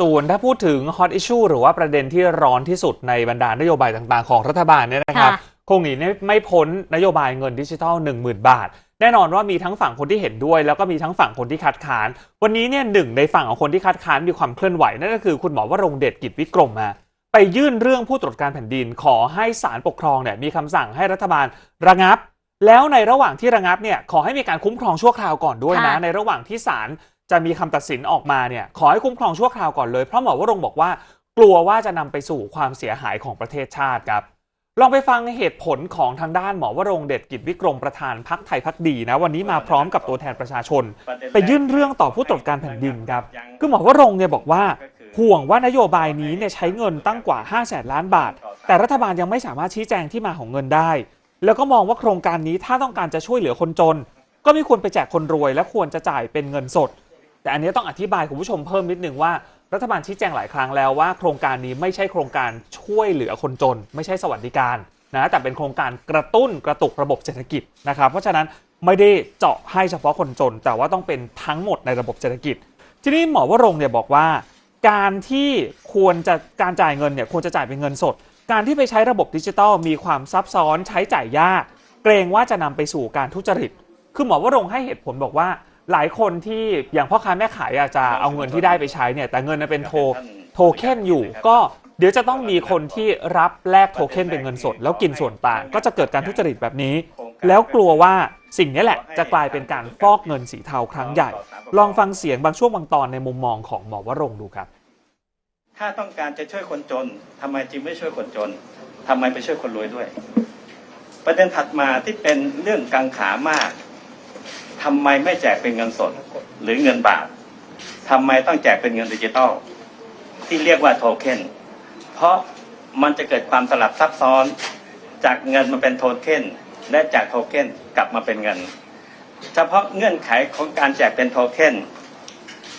ส่วนถ้าพูดถึง hot issue หรือว่าประเด็นที่ร้อนที่สุดในบรรดานโยบายต่างๆ ของรัฐบาลเนี่ยนะครับค่ะคงหนีไม่พ้นนโยบายเงินดิจิทัล 10,000 บาท แน่นอนว่ามีทั้งฝั่งคนที่เห็นด้วย แล้วก็มีทั้งฝั่งคนที่คัดค้าน วันนี้เนี่ยหนึ่งในฝั่งของคนที่คัดค้านมีความเคลื่อนไหวนั่นก็คือคุณหมอวรงค์เดชกิจวิกรมมาไปยื่นเรื่องผู้ตรวจการแผ่นดินขอให้ศาลปกครองเนี่ยมีคำสั่งให้รัฐบาลระงับ แล้วในระหว่างที่ระงับเนี่ยขอให้มีการคุ้มครองชั่วคราวก่อนด้วยนะค่ะในระหว่างที่ศาล จะมีคำตัดสินออกมาเนี่ยขอให้คุ้มครองชั่วคราวก่อนเลย เพราะหมอวรงบอกว่า กลัวว่าจะนำไปสู่ความเสียหายของประเทศชาติครับ ลองไปฟังเหตุผลของทางด้านหมอวรงเดชกิจวิกรมประธานพักไทยพักดีนะวันนี้มาพร้อมกับตัวแทนประชาชน ไปยื่นเรื่องต่อผู้ตรวจการแผ่นดินครับคือหมอวรงเนี่ยบอกว่า ห่วงว่านโยบายนี้เนี่ยใช้เงินตั้งกว่า5 0 0แสนล้านบาท แต่รัฐบาลยังไม่สามารถชี้แจงที่มาของเงินได้ แล้วก็มองว่าโครงการนี้ถ้าต้องการจะช่วยเหลือคนจน ก็ไม่ควรไปแจกคนรวยและควรจะจ่ายเป็นเงินสด แต่อันนี้ต้องอธิบายคุณผู้ชมเพิ่มนิดนึงว่ารัฐบาลชี้แจงหลายครั้งแล้วว่าโครงการนี้ไม่ใช่โครงการช่วยเหลือคนจน ไม่ใช่สวัสดิการนะแต่เป็นโครงการกระตุ้นกระตุกระบบเศรษฐกิจนะครับเพราะฉะนั้นไม่ได้เจาะให้เฉพาะคนจน แต่ว่าต้องเป็นทั้งหมดในระบบเศรษฐกิจ ทีนี้หมอวรงเนี่ยบอกว่า การที่ควรจะการจ่ายเงินเนี่ยควรจะจ่ายเป็นเงินสด การที่ไปใช้ระบบดิจิทัลมีความซับซ้อนใช้จ่ายยาก เกรงว่าจะนำไปสู่การทุจริต คือหมอวรงให้เหตุผลบอกว่า หลายคนที่อย่างพ่อค้าแม่ขายอาจจะเอาเงินที่ได้ไปใช้เนี่ยแต่เงินนั้นเป็นโทโทเค็นอยู่ ก็เดี๋ยวจะต้องมีคนที่รับแลกโทเค็นเป็นเงินสด แล้วกินส่วนต่างก็จะเกิดการทุจริตแบบนี้ แล้วกลัวว่าสิ่งนี้แหละจะกลายเป็นการฟอกเงินสีเทาครั้งใหญ่ ลองฟังเสียงบางช่วงบางตอนในมุมมองของหมอวรงค์ดูครับ ถ้าต้องการจะช่วยคนจนทำไมจึงไม่ช่วยคนจนทำไมไปช่วยคนรวยด้วย ประเด็นถัดมาที่เป็นเรื่องกังขามาก ทำไมไม่แจกเป็นเงินสด หรือเงินบาททำไมต้องแจกเป็นเงินดิจิตอลที่เรียกว่าโทเค็นเพราะมันจะเกิดความสลับซับซ้อน จากเงินมาเป็นโทเค็นและจากโทเค็นกลับมาเป็นเงิน เฉพาะเงื่อนไขของการแจกเป็นโทเค็น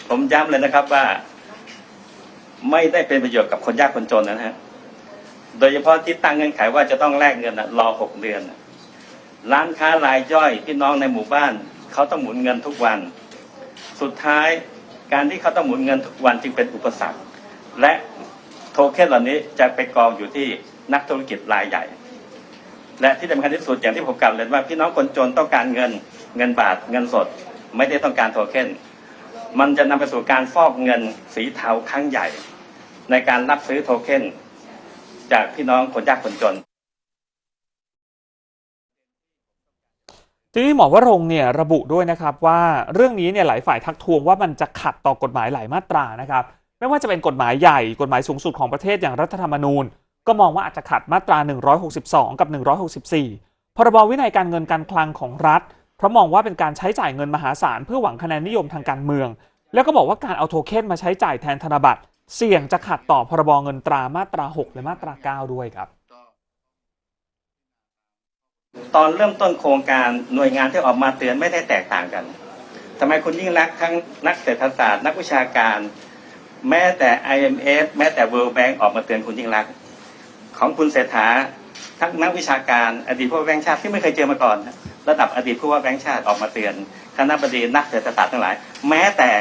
ผมย้ำเลยนะครับว่า ไม่ได้เป็นประโยชน์กับคนยากคนจนนะฮะโดยเฉพาะที่ตั้งเงื่อนไขว่าจะต้องแลกเงินรอหกเดือน ร้านค้ารายย่อยพี่น้องในหมู่บ้าน เขาต้องหมุนเงินทุกวัน สุดท้ายการที่เขาต้องหมุนเงินทุกวันจึงเป็นอุปสรรค และโทเค็นเหล่านี้จะไปกองอยู่ที่นักธุรกิจรายใหญ่ และที่สำคัญที่สุดอย่างที่ผมกล่าวเลยว่าพี่น้องคนจนต้องการเงินเงินบาทเงินสด ไม่ได้ต้องการโทเค็นมันจะนำไปสู่การฟอกเงินสีเทาครั้งใหญ่ ในการรับซื้อโทเค็นจากพี่น้องคนยากคนจน ทีนี้หมอวรงเนี่ยระบุด้วยนะครับว่าเรื่องนี้เนี่ยหลายฝ่ายทักทวงว่ามันจะขัดต่อกฎหมายหลายมาตรานะครับ ไม่ว่าจะเป็นกฎหมายใหญ่กฎหมายสูงสุดของประเทศอย่างรัฐธรรมนูญ ก็มองว่าอาจจะขัดมาตรา 162 กับ 164 พรบวินัยการเงินการคลังของรัฐ เพราะมองว่าเป็นการใช้จ่ายเงินมหาศาลเพื่อหวังคะแนนนิยมทางการเมือง แล้วก็บอกว่าการเอาโทเค็นมาใช้จ่ายแทนธนบัตรเสี่ยงจะขัดต่อพรบเงินตรามาตรา 6 และมาตรา 9 ด้วยครับ ตอนเริ่มต้นโครงการหน่วยงานที่ออกมาเตือนไม่ได้แตกต่างกันทำไมคุณยิ่งรักทั้งนักเศรษฐศาสตร์นักวิชาการ แม้แต่ IMF แม้แต่ World Bank ออกมาเตือนคุณยิ่งรัก ของคุณเศรษฐาทั้งนักวิชาการอดีตผู้ว่าแบงค์ชาติที่ไม่เคยเจอมาก่อน ระดับอดีตผู้ว่าแบงค์ชาติออกมาเตือนคณะบดีนักเศรษฐศาสตร์ทั้งหลาย แม้แต่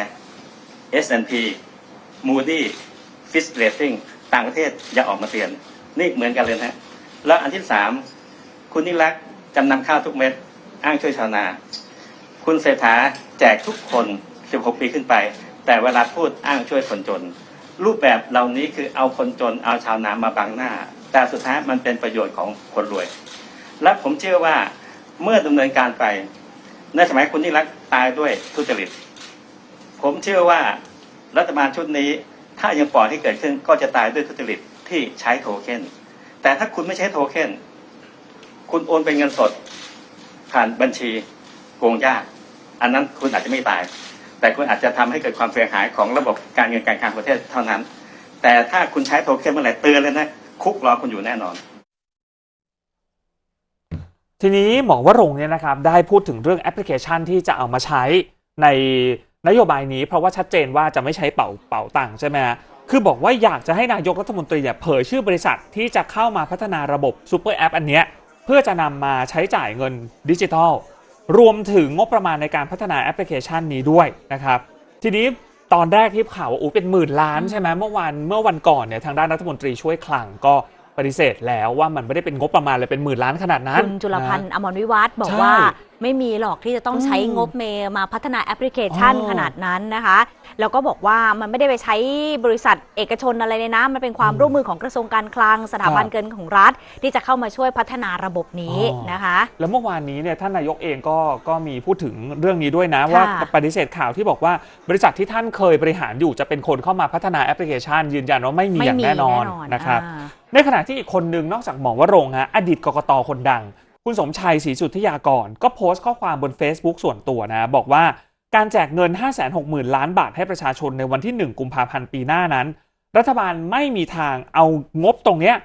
S&P Moody Fitch Rating ต่างประเทศอย่าออกมาเตือน นี่เหมือนกันเลยนะฮะแล้วอันที่สามคุณยิ่งรักษ จำนำข้าวทุกเม็ด อ้างช่วยชาวนา คุณเศรษฐาแจกทุกคน 16 ปีขึ้นไป แต่เวลาพูดอ้างช่วยคนจน รูปแบบเหล่านี้คือเอาคนจนเอาชาวนามาบังหน้า แต่สุดท้ายมันเป็นประโยชน์ของคนรวย และผมเชื่อว่าเมื่อดำเนินการไป ในสมัยคุณยิ่งรักตายด้วยทุจริต ผมเชื่อว่ารัฐบาลชุดนี้ถ้ายังปล่อยให้เกิดขึ้นก็จะตายด้วยทุจริตที่ใช้โทเค็นแต่ถ้าคุณไม่ใช้โทเค็น คุณโอนเป็นเงินสด ผ่านบัญชีโกงยาก อันนั้นคุณอาจจะไม่ตาย แต่คุณอาจจะทำให้เกิดความเสียหายของระบบการเงินการคลังประเทศเท่านั้น แต่ถ้าคุณใช้โทเค็นเมื่อไหร่เตือนเลยนะคุกรอคุณอยู่แน่นอนทีนี้หมอวรงเนี่ยนะครับได้พูดถึงเรื่องแอปพลิเคชันที่จะเอามาใช้ในนโยบายนี้ เพราะว่าชัดเจนว่าจะไม่ใช้เป่าเป่าตังค์ใช่ไหมฮะคือบอกว่าอยากจะให้นายกรัฐมนตรีเนี่ยเผยชื่อบริษัทที่จะเข้ามาพัฒนาระบบซูเปอร์แอปอันเนี้ย เพื่อจะนำมาใช้จ่ายเงินดิจิทัล รวมถึงงบประมาณในการพัฒนาแอปพลิเคชันนี้ด้วยนะครับ ทีนี้ตอนแรกที่ข่าวว่าอู้เป็นหมื่นล้านอืมใช่ไหมเมื่อวันเมื่อวันก่อนเนี่ยทางด้านรัฐมนตรีช่วยคลังก็ปฏิเสธแล้วว่ามันไม่ได้เป็นงบประมาณเลยเป็นหมื่นล้านขนาดนั้น คุณจุลพันธ์นะอมรวิวัฒน์บอกใช่ว่า ไม่มีหรอกที่จะต้องใช้อืมงบเมย์มาพัฒนาแอปพลิเคชันอ๋อขนาดนั้นนะคะ แล้วก็บอกว่ามันไม่ได้ไปใช้บริษัทเอกชนอะไรเลยนะ มันเป็นความอืมร่วมมือของกระทรวงการคลังสถาบันครับเงินของรัฐ ที่จะเข้ามาช่วยพัฒนาระบบนี้อ๋อนะคะ แล้วเมื่อวานนี้เนี่ยท่านนายกเองก็ก็มีพูดถึงเรื่องนี้ด้วยนะว่าปฏิเสธข่าวที่บอกว่าบริษัทที่ท่านเคยบริหารอยู่จะเป็นคนเข้ามาพัฒนาแอปพลิเคชัน ยืนยันว่าไม่มีอย่างแน่นอนนะครับอ่าในขณะที่อีกคนหนึ่งนอกจากหมอวรงค์ฮะอดีตกกตคนดัง คุณสมชัยศรีสุทธิยากร ก็โพสต์ข้อความบน Facebook ส่วนตัวนะบอกว่าการแจกเงิน 560,000 ล้านบาทให้ประชาชนในวันที่ 1 กุมภาพันธ์ปีหน้านั้น รัฐบาลไม่มีทางเอางบตรงเนี้ย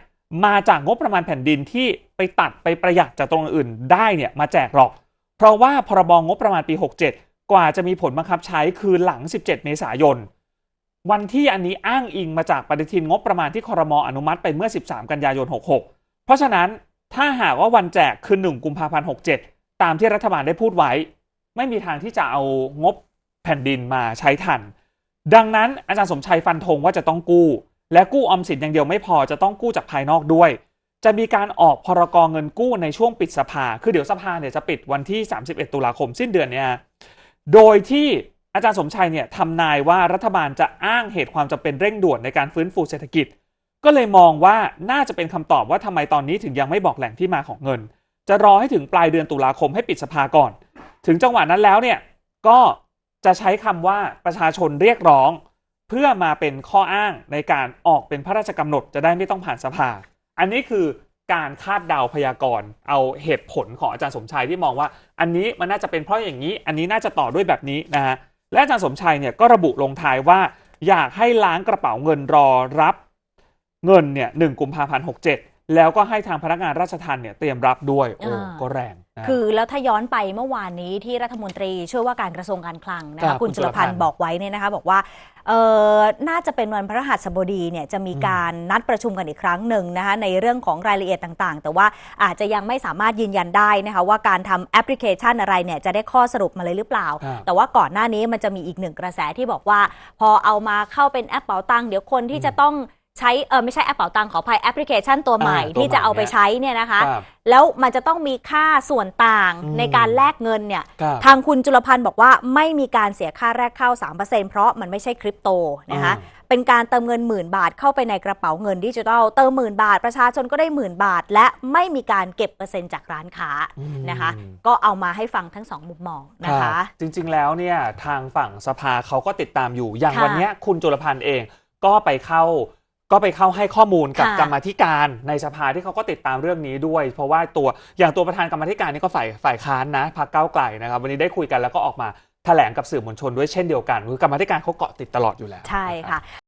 มาจากงบประมาณแผ่นดินที่ไปตัดไปประหยัดจากตรงอื่นได้เนี่ยมาแจกหรอก เพราะว่าพรบงบประมาณปี 67 กว่าจะมีผลบังคับใช้คือหลัง 17 เมษายน วันที่อันนี้อ้างอิงมาจากปฏิทินงบประมาณที่คอรมออนุมัติไปเมื่อ 13 กันยายน 66 เพราะฉะนั้น ถ้าหากว่าวันแจกคือ 1 กุมภาพันธ์ 67 ตามที่รัฐบาลได้พูดไว้ ไม่มีทางที่จะเอางบแผ่นดินมาใช้ทัน ดังนั้นอาจารย์สมชัยฟันธงว่าจะต้องกู้ และกู้ออมสินอย่างเดียวไม่พอจะต้องกู้จากภายนอกด้วย จะมีการออกพรกเงินกู้ในช่วงปิดสภา คือเดี๋ยวสภาเนี่ยจะปิดวันที่ 31 ตุลาคมสิ้นเดือนเนี่ย โดยที่อาจารย์สมชัยเนี่ยทำนายว่ารัฐบาลจะอ้างเหตุความจำเป็นเร่งด่วนในการฟื้นฟูเศรษฐกิจ ก็เลยมองว่าน่าจะเป็นคำตอบว่าทำไมตอนนี้ถึงยังไม่บอกแหล่งที่มาของเงิน จะรอให้ถึงปลายเดือนตุลาคมให้ปิดสภาก่อน ถึงจังหวะนั้นแล้วเนี่ยก็จะใช้คำว่าประชาชนเรียกร้อง เพื่อมาเป็นข้ออ้างในการออกเป็นพระราชกำหนดจะได้ไม่ต้องผ่านสภา อันนี้คือการคาดเดาพยากรณ์เอาเหตุผลของอาจารย์สมชัยที่มองว่า อันนี้มันน่าจะเป็นเพราะอย่างนี้ อันนี้น่าจะต่อด้วยแบบนี้นะฮะและอาจารย์สมชัยเนี่ยก็ระบุลงท้ายว่า อยากให้ล้างกระเป๋าเงินรอรับ เงินเนี่ยหนึ่งกุมภาพันธ์หกเจ็ดแล้วก็ให้ทางพนักงานราชทัณฑ์เนี่ยเตรียมรับด้วย โอ้อ่า ก็แรงนะ คือแล้วถ้าย้อนไปเมื่อวานนี้ที่รัฐมนตรีช่วยว่าการกระทรวงการคลังนะครัคะบคุณคุณจุลพันจุลพันธ์ธ์บอกไว้เนี่ยนะคะบอกว่าเออน่าจะเป็นวันพฤหัสบดีเนี่ยจะมีอืมการนัดประชุมกันอีกครั้งหนึ่งนะคะในเรื่องของรายละเอียดต่างๆ แต่ว่าอาจจะยังไม่สามารถยืนยันได้นะคะว่าการทำแอปพลิเคชันอะไรเนี่ยจะได้ข้อสรุปมาเลยหรือเปล่า ครับ แต่ว่าก่อนหน้านี้มันจะมีอีกหนึ่งกระแสที่บอกว่า พอเอามาเข้าเป็นแอปเป๋าตังค์เดี๋ยวคนที่จะต้อง ใช้เออไม่ใช่แอปเป๋าตังค์ขออภัยแอปพลิเคชันตัวใหม่อ่าตัวที่จะเอาไปใหม่เนี่ยใช้เนี่ยนะคะ ครับแล้วมันจะต้องมีค่าส่วนต่างอืม ในการแลกเงินเนี่ย ครับ ทางคุณจุลพันธ์บอกว่าไม่มีการเสียค่าแรกเข้า 3%เพราะมันไม่ใช่คริปโตนะคะ อ่าเป็นการเติมเงินหมื่นบาทเข้าไปในกระเป๋าเงินดิจิทัลเติมหมื่นบาทประชาชนก็ได้หมื่นบาท และไม่มีการเก็บเปอร์เซ็นต์จากร้านค้าอืม นะคะ ก็เอามาให้ฟังทั้งสองมุมมองนะรัคะ บจริงๆแล้วเนี่ยทางฝั่งสภาเขาก็ติดตามอยู่อย่างค่ะวันเนี้ยคุณจุลพันธ์เองก็ไปเข้า ก็ไปเข้าให้ข้อมูลกับค่ะ กรรมาธิการในสภาที่เขาก็ติดตามเรื่องนี้ด้วย เพราะว่าตัวอย่างตัวประธานกรรมาธิการนี่ก็ฝ่ายฝ่ายค้านนะพรรคก้าวไกลนะครับ วันนี้ได้คุยกันแล้วก็ออกมาแถลงกับสื่อมวลชนด้วยเช่นเดียวกันคือกรรมาธิการเขาเกาะติดตลอดอยู่แล้ว ใช่ค่ะ